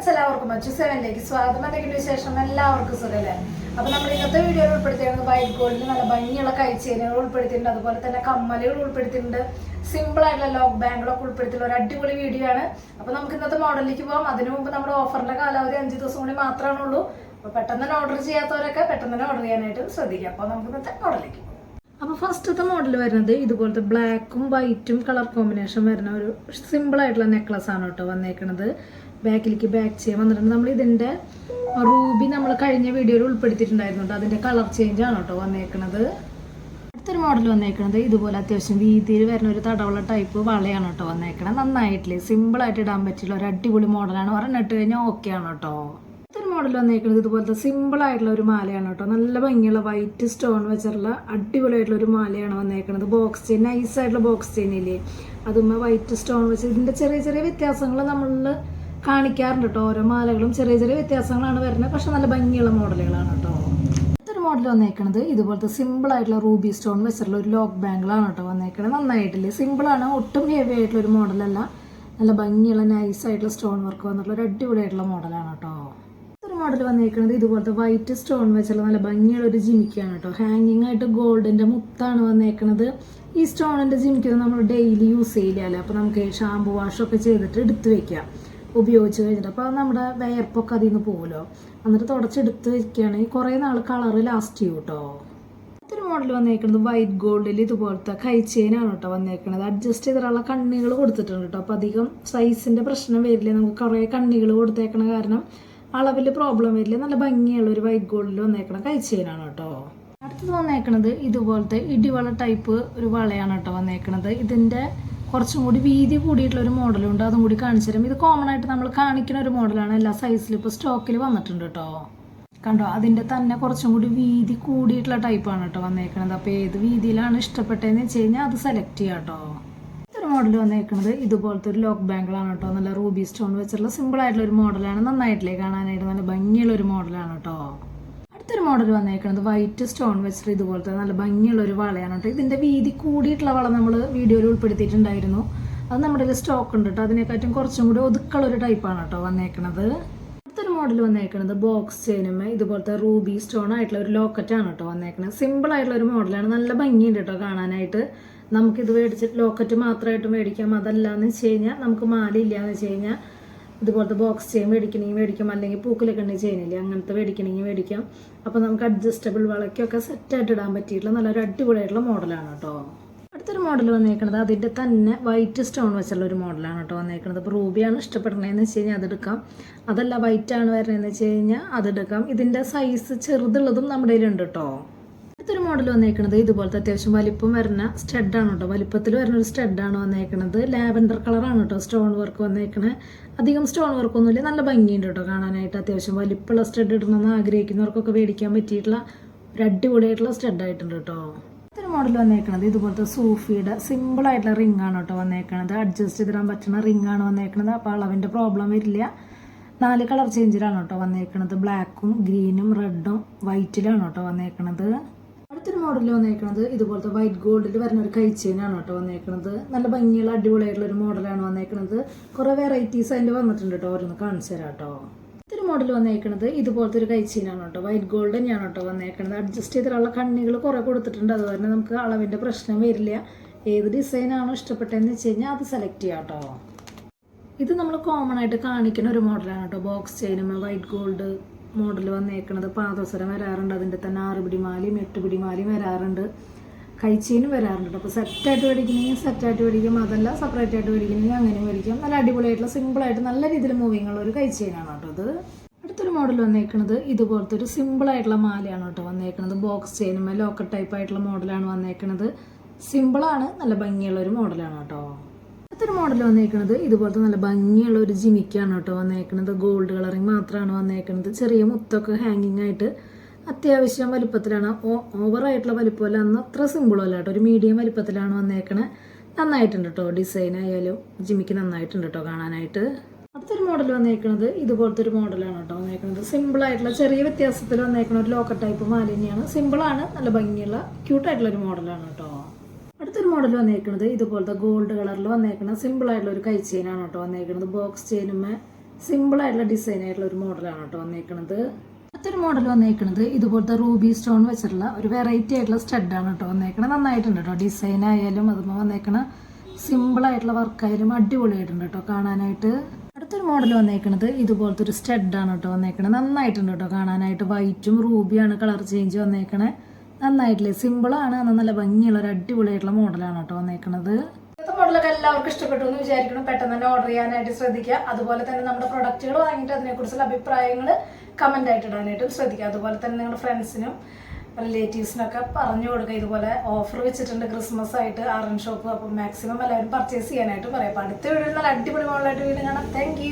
Friends എല്ലാവർക്കും. മറ്റു സെവനിലേക്ക് സ്വാഗതം. എന്തെങ്കിലും വിശേഷം? എല്ലാവർക്കും സുഖമല്ലേ അപ്പൊ നമ്മൾ ഇന്നത്തെ വീഡിയോയിൽ ഉൾപ്പെടുത്തിയത് വൈറ്റ് ഗോൾഡിൽ നല്ല ഭംഗിയുള്ള കൈച്ചേനുകൾ ഉൾപ്പെടുത്തിയിട്ടുണ്ട്. അതുപോലെ തന്നെ കമ്മലുകൾ ഉൾപ്പെടുത്തിയിട്ടുണ്ട്. സിമ്പിൾ ആയിട്ടുള്ള ലോക്ക് ബാങ്കുകളൊക്കെ ഉൾപ്പെടുത്തിയുള്ള ഒരു അടിപൊളി വീഡിയോ ആണ്. അപ്പൊ നമുക്ക് ഇന്നത്തെ മോഡലിലേക്ക് പോകാം അതിനു മുമ്പ് നമ്മുടെ ഓഫറിന്റെ കാലാവധി അഞ്ച് ദിവസം കൂടി മാത്രമേ ഉള്ളൂ. അപ്പൊ പെട്ടെന്ന് തന്നെ ഓർഡർ ചെയ്യാത്തവരൊക്കെ പെട്ടെന്ന് തന്നെ ഓർഡർ ചെയ്യാനായിട്ട് ശ്രദ്ധിക്കാം. അപ്പൊ നമുക്ക് ഇന്നത്തെ മോഡലിലേക്ക് പോകാം അപ്പോൾ ഫസ്റ്റത്തെ മോഡൽ വരുന്നത് ഇതുപോലത്തെ ബ്ലാക്കും വൈറ്റും കളർ കോമ്പിനേഷൻ വരുന്ന ഒരു സിമ്പിൾ ആയിട്ടുള്ള നെക്ലസ് ആണ് കേട്ടോ വന്നേക്കണത്. ബാക്കിലേക്ക് ബാക്ക് ചെയ്യാൻ വന്നിട്ടുണ്ട്. നമ്മൾ ഇതിന്റെ റൂബി നമ്മൾ കഴിഞ്ഞ വീഡിയോയിൽ ഉൾപ്പെടുത്തിയിട്ടുണ്ടായിരുന്നു കേട്ടോ. അതിന്റെ കളർ ചേഞ്ച് ആണ് കേട്ടോ വന്നേക്കണത്. അടുത്തൊരു മോഡൽ വന്നേക്കണത് ഇതുപോലെ അത്യാവശ്യം വീതിയിൽ വരുന്ന ഒരു തടവുള്ള ടൈപ്പ് വളയാണ് കേട്ടോ വന്നേക്കണത്. നന്നായിട്ടില്ലേ? സിമ്പിളായിട്ട് ഇടാൻ പറ്റില്ല. ഒരു അടിപൊളി മോഡലാണ് പറഞ്ഞിട്ട് കഴിഞ്ഞാൽ ഓക്കെ ആണ് കേട്ടോ. അടുത്തൊരു മോഡൽ വന്നേക്കുന്നത് ഇതുപോലത്തെ സിമ്പിൾ ആയിട്ടുള്ള ഒരു മാലയാണ് കേട്ടോ. നല്ല ഭംഗിയുള്ള വൈറ്റ് സ്റ്റോൺ വെച്ചിട്ടുള്ള അടിപൊളിയായിട്ടുള്ള ഒരു മാലയാണ് വന്നേക്കുന്നത് ബോക്സ് ചെയിൻ നൈസായിട്ടുള്ള ബോക്സ് ചെയിൻ ഇല്ലേ? അതുമ്മ വൈറ്റ് സ്റ്റോൺ വെച്ച് ഇതിന്റെ ചെറിയ ചെറിയ വ്യത്യാസങ്ങൾ നമ്മളിൽ കാണിക്കാറുണ്ട് കേട്ടോ ഓരോ മാലകളും ചെറിയ ചെറിയ വ്യത്യാസങ്ങളാണ് വരുന്നത്. പക്ഷെ നല്ല ഭംഗിയുള്ള മോഡലുകളാണ് കേട്ടോ അടുത്തൊരു മോഡൽ വന്നേക്കണത് ഇതുപോലത്തെ സിമ്പിൾ ആയിട്ടുള്ള റൂബി സ്റ്റോൺ വെച്ചിട്ടുള്ള ഒരു ലോക്ക് ബാങ്കിളാണ് കേട്ടോ വന്നേക്കണത്. നന്നായിട്ടില്ലേ? സിമ്പിളാണ് ഒട്ടും ഹെവി ആയിട്ടുള്ള ഒരു മോഡലല്ല. നല്ല ഭംഗിയുള്ള നൈസ് ആയിട്ടുള്ള സ്റ്റോൺ വർക്ക് വന്നിട്ടുള്ള ഒരു അടിപൊളി ആയിട്ടുള്ള മോഡലാണ് കേട്ടോ മോഡൽ വന്നേക്കണത് ഇതുപോലത്തെ വൈറ്റ് സ്റ്റോൺ വെച്ചുള്ള നല്ല ഭംഗിയുള്ള ഒരു ജിമിക്കാണ് കേട്ടോ ഹാങ്ങിങ് ആയിട്ട് ഗോൾഡിന്റെ മുത്താണ് വന്നേക്കുന്നത് ഈ സ്റ്റോണിന്റെ ജിമിക്ക് നമ്മൾ ഡെയിലി യൂസ് ചെയ്യില്ല? അപ്പോൾ നമുക്ക് ഷാമ്പു വാഷൊക്കെ ചെയ്തിട്ട് എടുത്ത് വെക്കാം. ഉപയോഗിച്ച് കഴിഞ്ഞിട്ട്. അപ്പോൾ നമ്മുടെ വേർപ്പൊക്കെ അതിൽ നിന്ന് പോകുമല്ലോ എന്നിട്ട് തുടച്ചെടുത്ത് വെക്കുകയാണെങ്കിൽ കുറേ നാൾ കളറ് ലാസ്റ്റ് ചെയ്യും കേട്ടോ ഒരു മോഡൽ വന്നേക്കുന്നത് വൈറ്റ് ഗോൾഡിൽ ഇതുപോലത്തെ കൈച്ചെയിനാണ് കേട്ടോ വന്നേക്കുന്നത് അഡ്ജസ്റ്റ് ചെയ്തിട്ടുള്ള കണ്ണികൾ കൊടുത്തിട്ടുണ്ട് കേട്ടോ അപ്പോൾ അധികം സൈസിന്റെ പ്രശ്നം വരില്ല. നമുക്ക് കുറേ കണ്ണികൾ കൊടുത്തേക്കണ കാരണം അളവിൽ പ്രോബ്ലം വരില്ല. നല്ല ഭംഗിയുള്ള ഒരു വൈറ്റ് ഗോൾഡിൽ വന്നേക്കണ കൈച്ചെയിനാണ് കേട്ടോ അടുത്തത് വന്നേക്കണത് ഇതുപോലത്തെ ഇടിവള ടൈപ്പ് ഒരു വളയാണ് കേട്ടോ വന്നേക്കണത്. ഇതിന്റെ കുറച്ചും കൂടി വീതി കൂടിയിട്ടുള്ള ഒരു മോഡലുണ്ട്. അതും കൂടി കാണിച്ചു ഇത് കോമൺ ആയിട്ട് നമ്മൾ കാണിക്കുന്ന ഒരു മോഡലാണ്. എല്ലാ സൈസിലും ഇപ്പോൾ സ്റ്റോക്കിൽ വന്നിട്ടുണ്ട് കേട്ടോ കണ്ടോ? അതിന്റെ തന്നെ കുറച്ചും കൂടി വീതി കൂടിയിട്ടുള്ള ടൈപ്പാണ് കേട്ടോ വന്നേക്കണത്. അപ്പോൾ ഏത് വീതിയിലാണ് ഇഷ്ടപ്പെട്ടതെന്ന് വെച്ച് കഴിഞ്ഞാൽ അത് സെലക്ട് ചെയ്യാം കേട്ടോ ഇതൊരു മോഡൽ വന്നേക്കുന്നത് ഇതുപോലത്തെ ഒരു ലോക്ക് ബാങ്കിളാണ് കേട്ടോ നല്ല റൂബി സ്റ്റോൺ വെച്ചിട്ടുള്ള സിമ്പിൾ ആയിട്ടുള്ള ഒരു മോഡലാണ് നന്നായിട്ടില്ലേ കാണാനായിട്ട്? നല്ല ഭംഗിയുള്ള ഒരു മോഡലാണ് കേട്ടോ അടുത്തൊരു മോഡൽ വന്നേക്കുന്നത് വൈറ്റ് സ്റ്റോൺ വെച്ചിട്ട് ഇതുപോലത്തെ നല്ല ഭംഗിയുള്ള ഒരു വളയാണ് കേട്ടോ. ഇതിന്റെ വീതി കൂടിയിട്ടുള്ള വള നമ്മൾ വീഡിയോയിൽ ഉൾപ്പെടുത്തിയിട്ടുണ്ടായിരുന്നു. അത് നമ്മുടെ സ്റ്റോക്ക് ഉണ്ട് കേട്ടോ. അതിനെക്കാട്ടും കുറച്ചും കൂടി ഒതുക്കുള്ള ഒരു ടൈപ്പാണ് കേട്ടോ വന്നേക്കുന്നത് അടുത്തൊരു മോഡൽ വന്നേക്കുന്നത് ബോക്സ് ചെയിനും ഇതുപോലത്തെ റൂബി സ്റ്റോൺ ആയിട്ടുള്ള ഒരു ലോക്കറ്റ് ആണ് കേട്ടോ വന്നേക്കുന്നത് സിമ്പിൾ ആയിട്ടുള്ള ഒരു മോഡലാണ് നല്ല ഭംഗിയുണ്ട് കേട്ടോ കാണാനായിട്ട്. നമുക്കിത് മേടിച്ചിട്ട് ലോക്കറ്റ് മാത്രമായിട്ട് മേടിക്കാം. അതല്ലാന്ന് വെച്ച് കഴിഞ്ഞാൽ നമുക്ക് മാല ഇല്ലാന്ന് വെച്ച് കഴിഞ്ഞാൽ ഇതുപോലത്തെ ബോക്സ് ചെയിൻ മേടിക്കണമെങ്കിൽ മേടിക്കാം അല്ലെങ്കിൽ പൂക്കലൊക്കെ ഉണ്ടെങ്കിൽ ചെയിനില്ലേ അങ്ങനത്തെ മേടിക്കണമെങ്കിൽ മേടിക്കാം. അപ്പോൾ നമുക്ക് അഡ്ജസ്റ്റബിൾ വളയ്ക്കൊക്കെ സെറ്റായിട്ട് ഇടാൻ പറ്റിയിട്ടുള്ള നല്ലൊരു അടിപൊളിയായിട്ടുള്ള മോഡലാണ് കേട്ടോ അടുത്തൊരു മോഡൽ വന്നേക്കുന്നത് അതിന്റെ തന്നെ വൈറ്റ് സ്റ്റോൺ വെച്ചുള്ള ഒരു മോഡലാണ് കേട്ടോ വന്നേക്കുന്നത് അപ്പോൾ റൂബിയാണ് ഇഷ്ടപ്പെടുന്നതെന്ന് വെച്ച് കഴിഞ്ഞാൽ അതെടുക്കാം. അതല്ല വൈറ്റ് ആണ് വരുന്നതെന്ന് വെച്ച് കഴിഞ്ഞാൽ അതെടുക്കാം. ഇതിന്റെ സൈസ് ചെറുതുള്ളതും നമ്മുടെ കയ്യിലുണ്ട് കേട്ടോ അടുത്തൊരു മോഡൽ വന്നേക്കുന്നത് ഇതുപോലത്തെ അത്യാവശ്യം വലിപ്പം വരുന്ന സ്റ്റെഡാണ് കേട്ടോ വലിപ്പത്തിൽ വരുന്ന ഒരു സ്റ്റെഡാണ് വന്നേക്കുന്നത് ലാവൻഡർ കളറാണ് കേട്ടോ സ്റ്റോൺ വർക്ക് വന്നേക്കണത്. അധികം സ്റ്റോൺ വർക്ക് ഒന്നുമില്ല. നല്ല ഭംഗിയുണ്ട് കേട്ടോ കാണാനായിട്ട്. അത്യാവശ്യം വലിപ്പമുള്ള സ്റ്റഡ് ഇടണമെന്ന് ആഗ്രഹിക്കുന്നവർക്കൊക്കെ മേടിക്കാൻ പറ്റിയിട്ടുള്ള ഒരു അടിപൊളിയായിട്ടുള്ള സ്റ്റഡ് ആയിട്ടുണ്ട് കേട്ടോ ഇത്തരം മോഡൽ വന്നേക്കണത്. ഇതുപോലത്തെ സൂഫിയുടെ സിമ്പിൾ ആയിട്ടുള്ള റിംഗ് ആണ് കേട്ടോ വന്നേക്കണത്. അഡ്ജസ്റ്റ് ചെയ്തിടാൻ പറ്റുന്ന റിംഗ് ആണ് വന്നേക്കണത്. അപ്പോൾ അളവിന്റെ പ്രോബ്ലം വരില്ല. നാല് കളർ ചേഞ്ചിലാണ് കേട്ടോ വന്നേക്കണത്. ബ്ലാക്കും ഗ്രീനും റെഡും വൈറ്റിലാണ് കേട്ടോ വന്നേക്കണത്. അടുത്തൊരു മോഡൽ വന്നേക്കുന്നത് ഇതുപോലത്തെ വൈറ്റ് ഗോൾഡിൽ വരുന്ന ഒരു കൈച്ചെയിനാണ് കേട്ടോ വന്നേക്കുന്നത് നല്ല ഭംഗിയുള്ള അടിപൊളിയായിട്ടുള്ള ഒരു മോഡലാണ് വന്നേക്കുന്നത് കുറേ വെറൈറ്റീസ് അതിന്റെ വന്നിട്ടുണ്ട് കേട്ടോ ഓരോന്ന് കാണിച്ചു തരാം കേട്ടോ. ഇതൊരു മോഡൽ വന്നേക്കുന്നത് ഇതുപോലത്തെ ഒരു കഴിച്ചീനാണ് കേട്ടോ. വൈറ്റ് ഗോൾഡ് തന്നെയാണ് കേട്ടോ വന്നേക്കുന്നത് അഡ്ജസ്റ്റ് ചെയ്തിട്ടുള്ള കണ്ണികൾ കുറേ കൊടുത്തിട്ടുണ്ട്. അതുപോലെ നമുക്ക് അളവിന്റെ പ്രശ്നം വരില്ല. ഏത് ഡിസൈനാണോ ഇഷ്ടപ്പെട്ടതെന്ന് വെച്ച് കഴിഞ്ഞാൽ അത് സെലക്ട് ചെയ്യാം കേട്ടോ. ഇത് നമ്മൾ കോമൺ ആയിട്ട് കാണിക്കുന്ന ഒരു മോഡലാണ് കേട്ടോ. ബോക്സ് ചെയിനും വൈറ്റ് ഗോൾഡ് മോഡൽ വന്നേക്കണത്. പാദസരം വരാറുണ്ട്. അതിന്റെ തന്നെ ആറ് പിടി മാലയും എട്ട് പിടി മാലയും വരാറുണ്ട്. കൈച്ചെയിനും വരാറുണ്ട്. അപ്പോൾ സെറ്റായിട്ട് മേടിക്കണമെങ്കിൽ സെറ്റായിട്ട് മേടിക്കും. അതല്ല സെപ്പറേറ്റ് ആയിട്ട് മേടിക്കണമെങ്കിൽ അങ്ങനെ മേടിക്കാം. നല്ല അടിപൊളിയായിട്ടുള്ള സിമ്പിളായിട്ട് നല്ല രീതിയിൽ മൂവിങ് ഉള്ള ഒരു കഴിച്ചേനാണ് കേട്ടോ അത് അടുത്തൊരു മോഡൽ വന്നേക്കണത് ഇതുപോലത്തെ ഒരു സിമ്പിളായിട്ടുള്ള മാലയാണ് കേട്ടോ വന്നേക്കണത്. ബോക്സ് ചെയിനും ലോക്കറ്റ് ടൈപ്പ് ആയിട്ടുള്ള മോഡലാണ് വന്നേക്കണത്. സിമ്പിളാണ് നല്ല ഭംഗിയുള്ള ഒരു മോഡലാണ് കേട്ടോ. അടുത്തൊരു മോഡൽ വന്നേക്കണത് ഇതുപോലത്തെ നല്ല ഭംഗിയുള്ള ഒരു ജിമിക്കാണ് കേട്ടോ വന്നേക്കണത്. ഗോൾഡ് കളറിങ് മാത്രമാണ് വന്നേക്കണത്. ചെറിയ മുത്തൊക്കെ ഹാങ്ങിങ് ആയിട്ട് അത്യാവശ്യം വലുപ്പത്തിലാണ്. ഓവറായിട്ടുള്ള വലുപ്പമല്ല അന്ന് അത്ര സിമ്പിൾ അല്ല കേട്ടോ. ഒരു മീഡിയം വലുപ്പത്തിലാണ് വന്നേക്കണത് നന്നായിട്ടുണ്ട് കേട്ടോ ഡിസൈൻ ആയാലും. ജിമിക്ക് നന്നായിട്ടുണ്ട് കേട്ടോ കാണാനായിട്ട്. അടുത്തൊരു മോഡൽ വന്നേക്കുന്നത് ഇതുപോലത്തെ ഒരു മോഡലാണ് കേട്ടോ വന്നേക്കുന്നത് സിമ്പിൾ ആയിട്ടുള്ള ചെറിയ വ്യത്യാസത്തിൽ വന്നേക്കുന്ന ഒരു ലോക്കർ ടൈപ്പ് മാലിന്യാണ് സിമ്പിളാണ് നല്ല ഭംഗിയുള്ള ക്യൂട്ടായിട്ടുള്ള ഒരു മോഡലാണ് കേട്ടോ. അടുത്തൊരു മോഡൽ വന്നേക്കുന്നത് ഇതുപോലത്തെ ഗോൾഡ് കളറിൽ വന്നേക്കുന്ന സിമ്പിൾ ആയിട്ടുള്ള ഒരു കൈ ചെയിനാണ് കേട്ടോ വന്നേക്കുന്നത് ബോക്സ് ചെയിനുമേ സിമ്പിൾ ആയിട്ടുള്ള ഡിസൈൻ ആയിട്ടുള്ള ഒരു മോഡലാണ് കേട്ടോ വന്നേക്കുന്നത് അടുത്തൊരു മോഡൽ വന്നേക്കുന്നത് ഇതുപോലത്തെ റൂബി സ്റ്റോൺ വെച്ചിട്ടുള്ള ഒരു വെറൈറ്റി ആയിട്ടുള്ള സ്റ്റഡാണ് കേട്ടോ വന്നേക്കുന്നത് നന്നായിട്ടുണ്ട് കേട്ടോ ഡിസൈൻ ആയാലും അതുമ്പോൾ വന്നേക്കണ സിമ്പിൾ ആയിട്ടുള്ള വർക്കായാലും അടിപൊളിയായിട്ടുണ്ട് കേട്ടോ കാണാനായിട്ട്. അടുത്തൊരു മോഡൽ വന്നേക്കുന്നത് ഇതുപോലത്തെ ഒരു സ്റ്റഡാണ് കേട്ടോ വന്നേക്കണത്. നന്നായിട്ടുണ്ട് കേട്ടോ കാണാനായിട്ട്. വൈറ്റും റൂബിയാണ് കളർ ചേഞ്ച് വന്നേക്കണേ. നന്നായിട്ടില്ലേ? സിമ്പിളാണ്. നല്ല ഭംഗിയുള്ള ഒരു അടിപൊളിയായിട്ടുള്ള മോഡലാണ് കേട്ടോ വന്നേക്കുന്നത് ഇന്നത്തെ മോഡലൊക്കെ എല്ലാവർക്കും ഇഷ്ടപ്പെട്ടു എന്ന് വിചാരിക്കണം പെട്ടെന്ന് തന്നെ ഓർഡർ ചെയ്യാനായിട്ട് ശ്രദ്ധിക്കുക. അതുപോലെ തന്നെ നമ്മുടെ പ്രൊഡക്റ്റുകൾ വാങ്ങിയിട്ട് അതിനെക്കുറിച്ചുള്ള അഭിപ്രായങ്ങൾ കമന്റ് ആയിട്ട് ഇടാനായിട്ടും ശ്രദ്ധിക്കുക. അതുപോലെ തന്നെ നിങ്ങളുടെ ഫ്രണ്ട്സിനും റിലേറ്റീവ്സിനൊക്കെ പറഞ്ഞു കൊടുക്കുക. ഇതുപോലെ ഓഫർ വെച്ചിട്ടുണ്ട് ക്രിസ്മസ് ആയിട്ട് ആർ ആറൻ ഷോപ്പ് അപ്പം മാക്സിമം എല്ലാവരും പർച്ചേസ് ചെയ്യാനായിട്ട് പറയാം. അപ്പം അടുത്ത വീഡിയോ നല്ല അടിപൊളി മോഡലായിട്ട് വീണ്ടും കാണാം. താങ്ക്